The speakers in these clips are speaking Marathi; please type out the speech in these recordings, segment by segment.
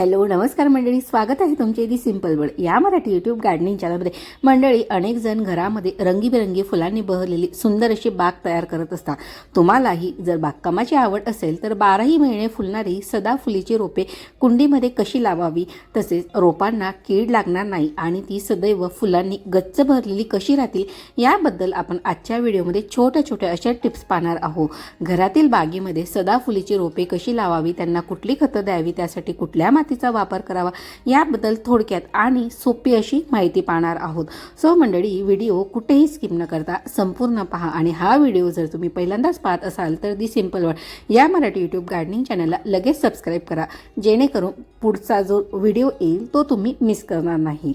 हॅलो नमस्कार मंडळी. स्वागत आहे तुमचे दी सिंपल वर्ड या मराठी यूट्यूब गार्डनिंग चॅनलमध्ये मंडळी अनेक जण घरामध्ये रंगीबेरंगी फुलांनी बहरलेली सुंदर अशी बाग तयार करत असतात. तुम्हालाही जर बागकामाची आवड असेल तर बाराही महिने फुलणारी सदाफुलीची रोपे कुंडीमध्ये कशी लावावी तसेच रोपांना कीड लागणार नाही आणि ती सदैव फुलांनी गच्च भरलेली कशी राहतील याबद्दल आपण आजच्या व्हिडिओमध्ये छोट्या छोट्या अशा टिप्स पाहणार आहोत. घरातील बागेमध्ये सदाफुलीची रोपे कशी लावावी त्यांना कुठली खतं द्यावी त्यासाठी कुठल्या तिचा वापर करावा. याबद्दल थोडक्यात आणि सोपी अशी माहिती पाहणार आहोत. सो मंडळी व्हिडिओ कुठेही स्किप न करता संपूर्ण पहा आणि हा व्हिडिओ जर तुम्ही पहिल्यांदाच पाहत असाल तर दी सिंपल वर्ड या मराठी यूट्यूब गार्डनिंग चॅनलला लगेच सबस्क्राईब करा. जेणेकरून पुढचा जो व्हिडिओ येईल तो तुम्ही मिस करणार नाही.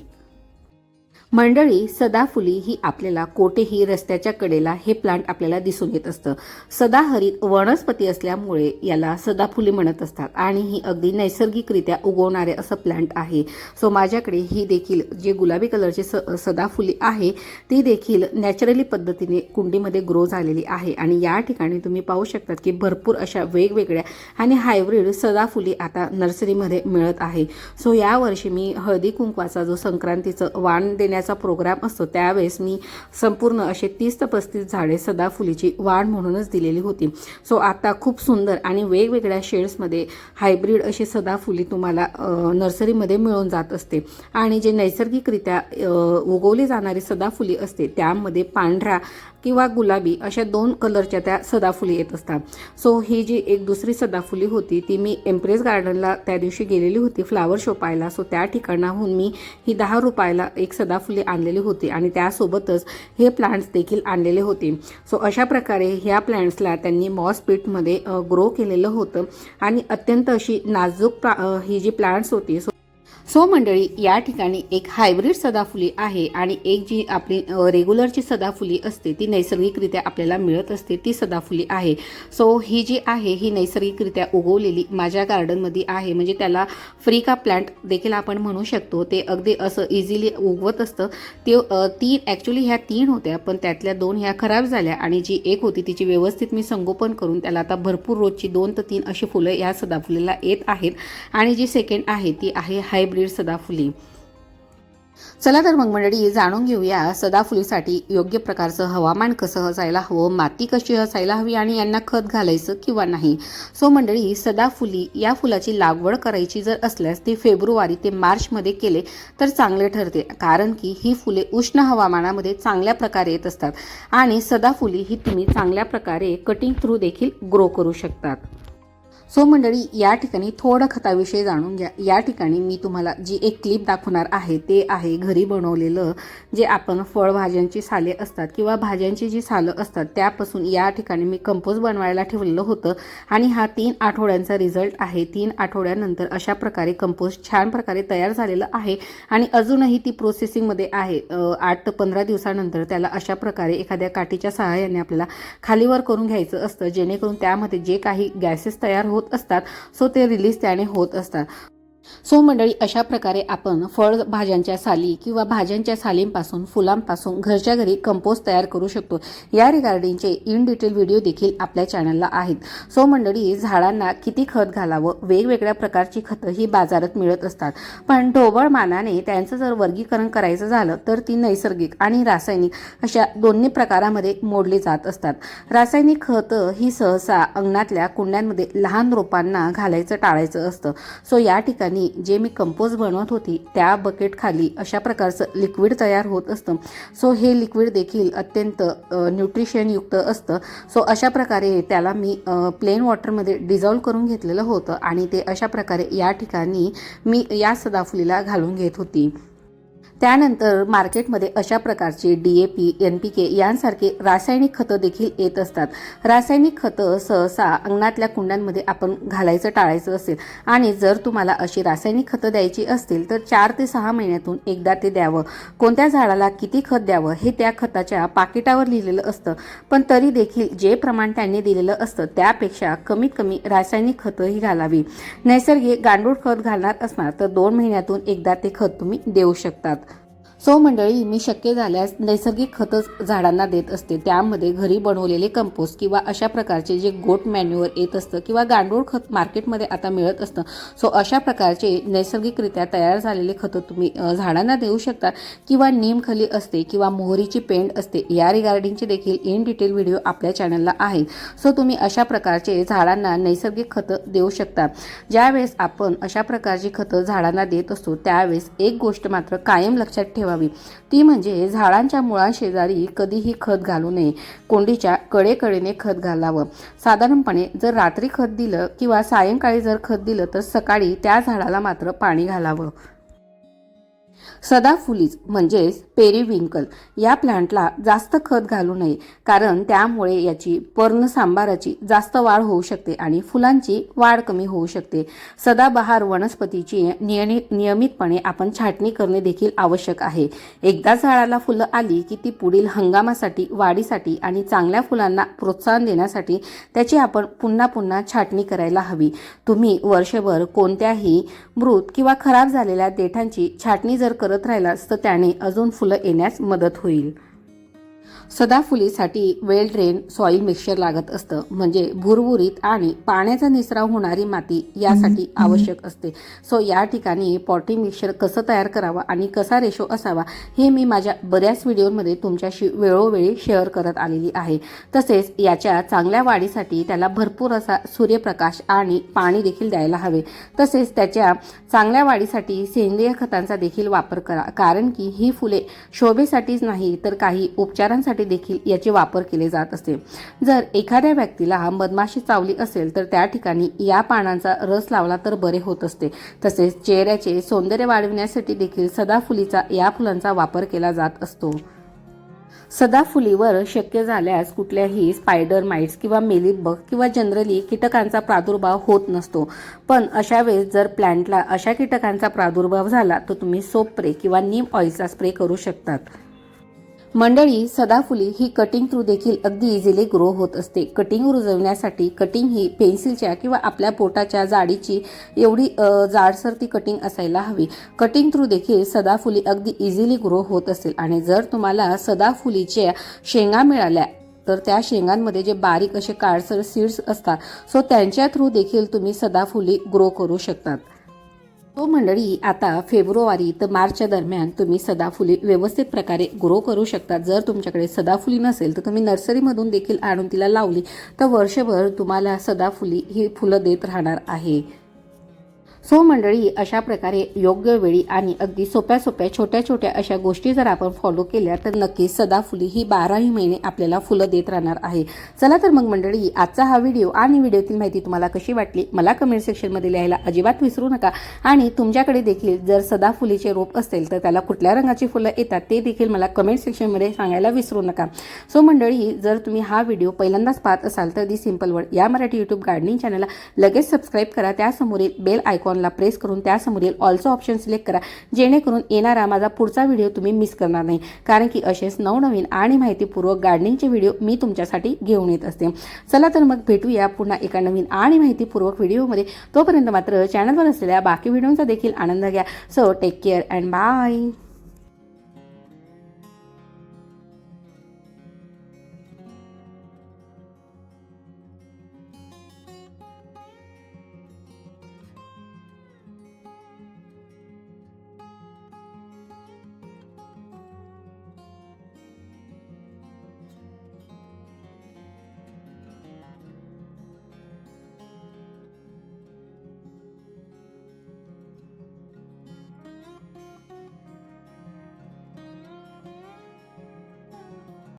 मंडळी सदाफुली ही आपल्याला कोठेही रस्त्याच्या कडेला हे प्लांट आपल्याला दिसून येत असतं. सदाहरित वनस्पती असल्यामुळे याला सदाफुली म्हणत असतात आणि ही अगदी नैसर्गिकरित्या उगवणारे असं प्लांट आहे. सो माझ्याकडे ही देखील जे गुलाबी कलरची स सदाफुली आहे ती देखील नॅचरली पद्धतीने कुंडीमध्ये ग्रो झालेली आहे. आणि या ठिकाणी तुम्ही पाहू शकतात की भरपूर अशा वेगवेगळ्या आणि हायब्रिड सदाफुली आता नर्सरीमध्ये मिळत आहे. सो यावर्षी मी हळदी कुंकवाचा जो संक्रांतीचं वाण देण्याचा प्रोग्राम असतो. त्यावेळेस मी संपूर्ण असे तीस ते पस्तीस झाडे सदाफुलीची वाढ म्हणूनच दिलेली होती. सो आता खूप सुंदर आणि वेगवेगळ्या शेड्समध्ये हायब्रिड अशी सदाफुली तुम्हाला नर्सरीमध्ये मिळून जात असते. आणि जे नैसर्गिकरित्या उगवली जाणारी सदाफुली असते त्यामध्ये पांढरा किंवा गुलाबी अशा दोन कलरच्या त्या सदाफुली येत असतात. सो ही जी एक दुसरी सदाफुली होती ती मी एम्प्रेस गार्डनला त्या दिवशी गेलेली होती फ्लावर शो पाहायला. सो त्या ठिकाणाहून मी ही दहा रुपयाला एक सदाफुली फुले आणलेली होती आणि त्यासोबतच हे प्लांट्स देखील आणलेले होते. सो अशा प्रकारे ह्या प्लांट्सला त्यांनी मॉस पीटमध्ये ग्रो केलेलं होतं. आणि अत्यंत अशी नाजूक ही जी प्लांट्स होती सो सो मंडळी या ठिकाणी एक हायब्रिड सदाफुली आहे आणि एक जी आपली रेग्युलरची सदाफुली असते ती नैसर्गिकरित्या आपल्याला मिळत असते ती सदाफुली आहे. सो ही जी आहे ही नैसर्गिकरित्या उगवलेली माझ्या गार्डनमध्ये आहे. म्हणजे त्याला फ्री का प्लांट देखील आपण म्हणू शकतो. ते अगदी असं इझिली उगवत असतं. ते तीन ॲक्च्युली ह्या तीन होत्या पण त्यातल्या दोन ह्या खराब झाल्या आणि जी एक होती तिची व्यवस्थित मी संगोपन करून त्याला आता भरपूर रोजची दोन ते तीन अशी फुलं या सदाफुलीला येत आहेत. आणि जी सेकंड आहे ती आहे हायब्रिड सदाफुली. चला तर मग मंडळी जाणून घेऊया सदाफुलीसाठी योग्य प्रकारचं हवामान कसं असायला हवं माती कशी असायला हवी आणि यांना खत घालायचं किंवा नाही. सो मंडळी सदाफुली या फुलाची लागवड करायची जर असल्यास ती फेब्रुवारी ते मार्चमध्ये केले तर चांगले ठरते. कारण की ही फुले उष्ण हवामानामध्ये चांगल्या प्रकारे येत असतात आणि सदाफुली ही तुम्ही चांगल्या प्रकारे कटिंग थ्रू देखील ग्रो करू शकतात. सो मंडळी या ठिकाणी थोडं खताविषयी जाणून घ्या. या ठिकाणी मी तुम्हाला जी एक क्लिप दाखवणार आहे ते आहे घरी बनवलेलं जे आपण फळभाज्यांची साले असतात किंवा भाज्यांची जी सालं असतात त्यापासून या ठिकाणी मी कंपोज बनवायला ठेवलेलं होतं. आणि हा तीन आठवड्यांचा रिझल्ट आहे. तीन आठवड्यानंतर अशा प्रकारे कंपोज छान प्रकारे तयार झालेलं आहे. आणि अजूनही ती प्रोसेसिंगमध्ये आहे. आठ ते पंधरा दिवसानंतर त्याला अशा प्रकारे एखाद्या काठीच्या सहाय्याने आपल्याला खालीवर करून घ्यायचं असतं. जेणेकरून त्यामध्ये जे काही गॅसेस तयार होत असतात. सो ते रिलीज त्याने होत असतात. सो मंडळी अशा प्रकारे आपण फळ भाज्यांच्या साली किंवा भाज्यांच्या सालींपासून फुलांपासून घरच्या घरी कंपोस्ट तयार करू शकतो. या रिगार्डिंगचे इन डिटेल व्हिडिओ देखील आपल्या चॅनलला आहेत. सो मंडळी झाडांना किती खत घालावं? वेगवेगळ्या प्रकारची खतं ही बाजारात मिळत असतात. पण ढोबळ मानाने त्यांचं जर वर्गीकरण करायचं झालं तर ती नैसर्गिक आणि रासायनिक अशा दोन्ही प्रकारामध्ये मोडली जात असतात. रासायनिक खतं ही सहसा अंगणातल्या कुंड्यांमध्ये लहान रोपांना घालायचं टाळायचं असतं. सो या ठिकाणी जे मी कंपोज बनवत होती त्या बकेटखाली अशा प्रकारचं लिक्विड तयार होत असतं. सो हे लिक्विड देखील अत्यंत न्यूट्रिशनयुक्त असतं. सो अशा प्रकारे त्याला मी प्लेन वॉटरमध्ये डिझॉल्व करून घेतलेलं होतं आणि ते अशा प्रकारे या ठिकाणी मी या सदाफुलीला घालून घेत होती. त्यानंतर मार्केटमध्ये अशा प्रकारचे D A P N P K यांसारखे रासायनिक खतं देखील येत असतात. रासायनिक खतं सहसा अंगणातल्या कुंड्यांमध्ये आपण घालायचं टाळायचं असेल आणि जर तुम्हाला अशी रासायनिक खतं द्यायची असतील तर चार ते सहा महिन्यातून एकदा ते द्यावं. कोणत्या झाडाला किती खत द्यावं हे त्या खताच्या पाकिटावर लिहिलेलं असतं. पण तरी देखील जे प्रमाण त्यांनी दिलेलं असतं त्यापेक्षा कमीत कमी रासायनिक खतं ही घालावी. नैसर्गिक गांडूळ खत घालणार असणार तर दोन महिन्यातून एकदा ते खत तुम्ही देऊ शकतात. सो मंडळी मी शक्य झाल्यास नैसर्गिक खतच झाडांना देत असते. त्यामध्ये घरी बनवलेले कंपोस्ट किंवा अशा प्रकारचे जे गोट मॅन्युअर येत असतं किंवा गांडूळ खत मार्केटमध्ये आता मिळत असतं. सो अशा प्रकारचे नैसर्गिकरित्या तयार झालेले खतं तुम्ही झाडांना देऊ शकता किंवा नीमखली असते किंवा मोहरीची पेंड असते. या रिगार्डिंगचे देखील इन डिटेल व्हिडिओ आपल्या चॅनलला आहेत. सो तुम्ही अशा प्रकारचे झाडांना नैसर्गिक खतं देऊ शकता. ज्यावेळेस आपण अशा प्रकारची खतं झाडांना देत असतो त्यावेळेस एक गोष्ट मात्र कायम लक्षात ठेवा. असावी ती म्हणजे झाडांच्या मुळांशेजारी कधीही खत घालू नये. कोंडीच्या कडेकडेने खत घालावं. साधारणपणे जर रात्री खत दिलं किंवा सायंकाळी जर खत दिलं तर सकाळी त्या झाडाला मात्र पाणी घालावं. सदाफुलीज म्हणजेच पेरिविंकल या प्लांटला जास्त खत घालू नये कारण त्यामुळे याची पर्ण सांबाराची जास्त वाढ होऊ शकते आणि फुलांची वाढ कमी होऊ शकते. सदाबहार वनस्पतीची नियमित नियमितपणे आपण छाटणी करणे देखील आवश्यक आहे. एकदा झाडाला फुलं आली की ती पुढील हंगामासाठी वाढीसाठी आणि चांगल्या फुलांना प्रोत्साहन देण्यासाठी त्याची आपण पुन्हा पुन्हा छाटणी करायला हवी. तुम्ही वर्षभर कोणत्याही मृत किंवा खराब झालेल्या देठांची छाटणी जर करत राहिलास तर त्याने अजून फुलं येण्यास मदत होईल. सदाफुलीसाठी वेल ड्रेन सॉईल मिक्सचर लागत असतं. म्हणजे भुरभुरीत आणि पाण्याचा निसराव होणारी माती यासाठी आवश्यक असते. सो या ठिकाणी पॉटिंग मिक्सचर कसं तयार करावं आणि कसा रेशो असावा हे मी माझ्या बऱ्याच व्हिडिओमध्ये तुमच्याशी वेळोवेळी शेअर करत आलेली आहे. तसेच याच्या चांगल्या वाढीसाठी त्याला भरपूर असा सूर्यप्रकाश आणि पाणी देखील द्यायला हवे. तसेच त्याच्या चांगल्या वाढीसाठी सेंद्रिय खतांचा देखील वापर करा. कारण की ही फुले शोभेसाठीच नाही तर काही उपचारांसाठी देखील याचे वापर केले जात असते. जर एखाद्या व्यक्तीला मधमाशी चावली असेल तर त्या ठिकाणी या पानांचा रस लावला तर बरे होत असते. तसेच चेहऱ्याचे सौंदर्य वाढविण्यासाठी देखील सदाफुलीचा या फुलांचा वापर केला जात असतो. सदाफुलीवर शक्य झाल्यास कुठल्याही स्पायडर माइट्स किंवा मेलिबग किंवा जनरली कीटकांचा प्रादुर्भाव होत नसतो. पण अशा वेळेस जर प्लॅन्टला अशा कीटकांचा प्रादुर्भाव झाला तर तुम्ही सोप स्प्रे किंवा नीम ऑइलचा स्प्रे करू शकतात. मंडळी सदाफुली ही कटिंग थ्रू देखील अगदी इझिली ग्रो होत असते. कटिंग रुजवण्यासाठी कटिंग ही पेन्सिलच्या किंवा आपल्या पोटाच्या जाडीची एवढी जाडसर ती कटिंग असायला हवी. कटिंग थ्रू देखील सदाफुली अगदी इझिली ग्रो होत असेल. आणि जर तुम्हाला सदाफुलीच्या शेंगा मिळाल्या तर त्या शेंगांमध्ये जे बारीक असे काळसर सीड्स असतात सो त्यांच्या थ्रू देखील तुम्ही सदाफुली ग्रो करू शकतात. तो मंडळी आता फेब्रुवारी तर मार्चच्या दरम्यान तुम्ही सदाफुली व्यवस्थित प्रकारे ग्रो करू शकता. जर तुमच्याकडे सदाफुली नसेल तर तुम्ही नर्सरीमधून देखील आणून तिला लावली तर वर्षभर तुम्हाला सदाफुली ही फुलं देत राहणार आहे. सो मंडळी अशा प्रकारे योग्य वेळी आणि अगदी सोप्या सोप्या छोट्या छोट्या अशा गोष्टी जर आपण फॉलो केल्या तर नक्कीच सदाफुली ही बाराही महिने आपल्याला फुलं देत राहणार आहे. चला तर मग मंडळी आजचा हा व्हिडिओ आणि व्हिडिओतील माहिती तुम्हाला कशी वाटली मला कमेंट सेक्शनमध्ये लिहायला अजिबात विसरू नका. आणि तुमच्याकडे देखील जर सदाफुलीचे रोप असेल तर त्याला कुठल्या रंगाची फुलं येतात ते देखील मला कमेंट सेक्शनमध्ये सांगायला विसरू नका. सो मंडळी जर तुम्ही हा व्हिडिओ पहिल्यांदाच पाहत असाल तर दी सिंपल वर्ड या मराठी यूट्यूब गार्डनिंग चॅनलला लगेच सबस्क्राईब करा. त्यासमोरील बेल आयकॉन आयकॉनला प्रेस करून त्यासमोरील ऑल्सो ऑप्शन सिलेक्ट करा. जेणेकरून येणारा माझा पुढचा व्हिडिओ तुम्ही मिस करणार नाही. कारण की असेच नवनवीन आणि माहितीपूर्वक गार्डनिंगचे व्हिडिओ मी तुमच्यासाठी घेऊन येत असते. चला तर मग भेटूया पुन्हा एका नवीन आणि माहितीपूर्वक व्हिडिओमध्ये तोपर्यंत मात्र चॅनलवर असलेल्या बाकी व्हिडिओचा देखील आनंद घ्या. So take care and bye